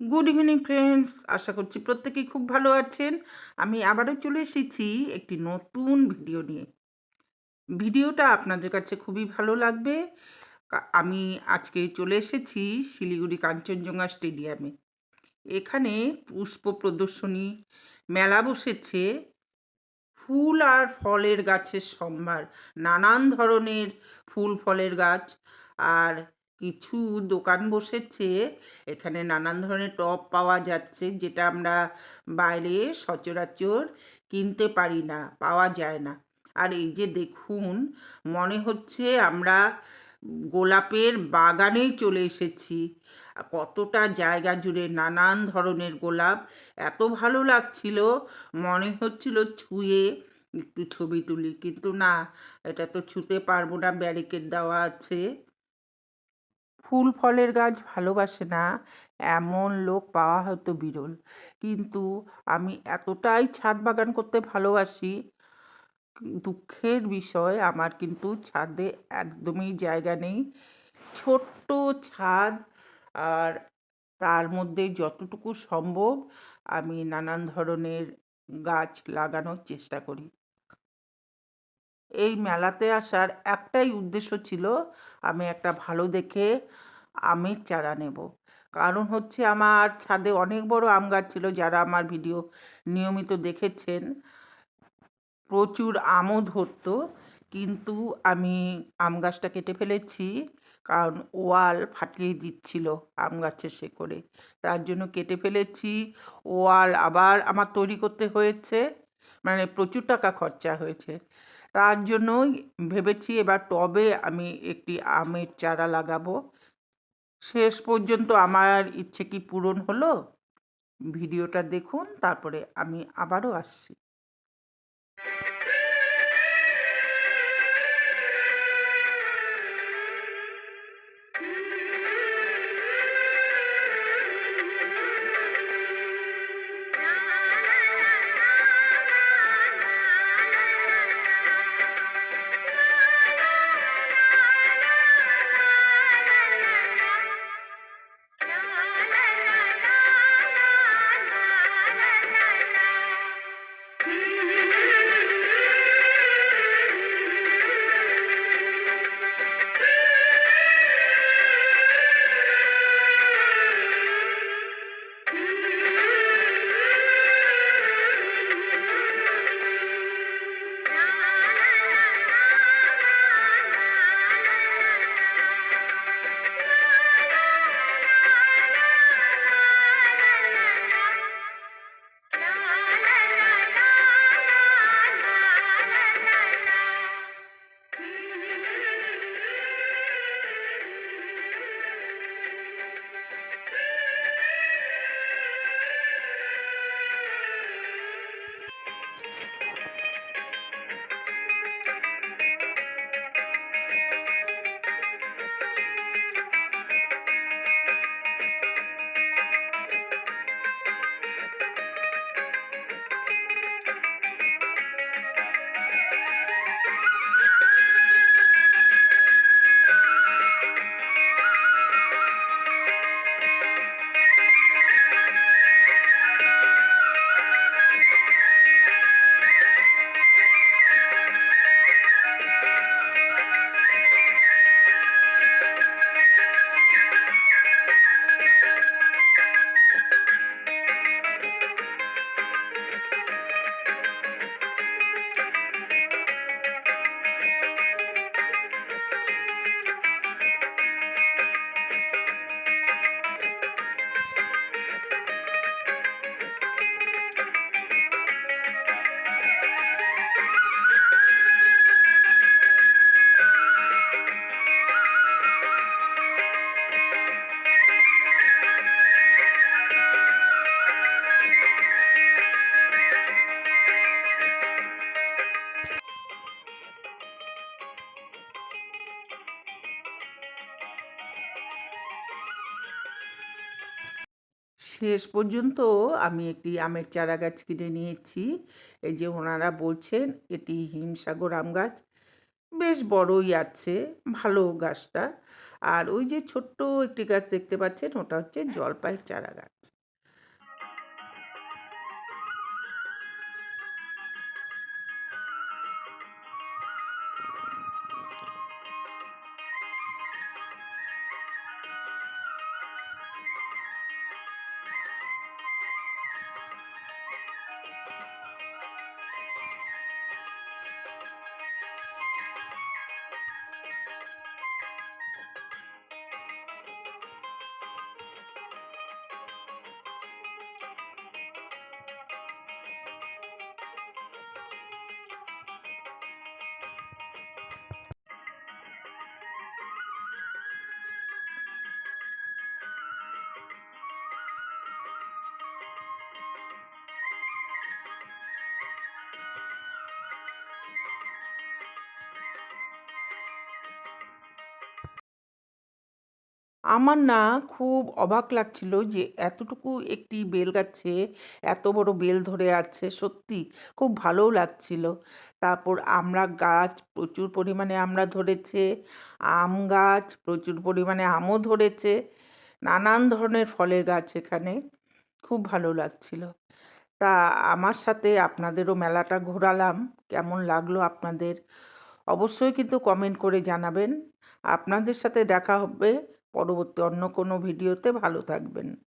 Good evening friends আশা করছি প্রত্যেকেই খুব ভালো আছেন। আমি আবারও চলে এসেছি একটি নতুন ভিডিও নিয়ে। ভিডিওটা আপনাদের কাছে খুবই ভালো লাগবে। আমি আজকে চলে এসেছি শিলিগুড়ি কাঞ্চনজঙ্ঘা স্টেডিয়ামে। এখানে পুষ্প প্রদর্শনী, মেলা বসেছে। ফুল আর ফলের গাছের সম্ভার, নানান ধরনের ফুল, ফলের গাছ। আর কিছু দোকান বসেছে, এখানে নানান ধরনের টব পাওয়া যাচ্ছে যেটা আমরা বাইরে সচরাচর কিনতে পারি না, পাওয়া যায় না। আর এই যে দেখুন, মনে হচ্ছে আমরা গোলাপের বাগানেই চলে এসেছি। কতটা জায়গা জুড়ে নানান ধরনের গোলাপ, এত ভালো লাগছিল, মনে হচ্ছিল ছুঁয়ে একটু ছবি তুলি। কিন্তু না, এটা তো ছুঁতে পারব না, ব্যারিকেড দেওয়া আছে। ফুল ফলের গাছ ভালোবাসে না, এমন লোক পাওয়া হয়তো বিরল। কিন্তু আমি এতটাই ছাদ বাগান করতে ভালোবাসি, দুঃখের বিষয়, আমার কিন্তু ছাদে একদমই জায়গা নেই। ছোট্ট ছাদ আর তার মধ্যে যতটুকু সম্ভব আমি নানান ধরনের গাছ লাগানোর চেষ্টা করি। এই মেলাতে আসার একটাই উদ্দেশ্য ছিল, আমি একটা ভালো দেখে আমের চারা নেব। কারণ হচ্ছে আমার ছাদে অনেক বড় আম গাছ ছিল, যারা আমার ভিডিও নিয়মিত দেখেছেন। প্রচুর আমও ধরতো, কিন্তু আমি আম গাছটা কেটে ফেলেছি, কারণ ওয়াল ফাটিয়ে দিচ্ছিল আম গাছের শেকড়ে। তার জন্য কেটে ফেলেছি, ওয়াল আবার আমার তৈরি করতে হয়েছে মানে প্রচুর টাকা খরচা হয়েছে। তার জন্যই ভেবেছি এবার টবে আমি একটি আমের চারা লাগাবো। শেষ পর্যন্ত আমার ইচ্ছে কি পূরণ হলো? ভিডিওটা দেখুন, তারপরে আমি আবারও আসছি। শেষ পর্যন্ত আমি একটি আমের চারা গাছ কিনে নিয়েছি। এই যে ওনারা বলছেন এটি হিমসাগর আম গাছ। বেশ বড়ই আছে, ভালো গাছটা। আর ওই যে ছোট্ট একটি গাছ দেখতে পাচ্ছেন, ওটা হচ্ছে জলপাই চারা গাছ আমার না খুব অবাক লাগছিল যে এতটুকু একটি বেল গাছে এত বড় বেল ধরে আছে, সত্যি খুব ভালোও লাগছিল। তারপর আমরা গাছ প্রচুর পরিমাণে আমরা ধরেছে, আম গাছ প্রচুর পরিমাণে আমও ধরেছে, নানান ধরনের ফলের গাছ এখানে, খুব ভালো লাগছিল। তা আমার সাথে আপনাদেরও মেলাটা ঘোরালাম, কেমন লাগল আপনাদের? অবশ্যই কিন্তু কমেন্ট করে জানাবেন। আপনাদের সাথে দেখা হবে পরবর্তী অন্য কোনো ভিডিওতে ভালো থাকবেন।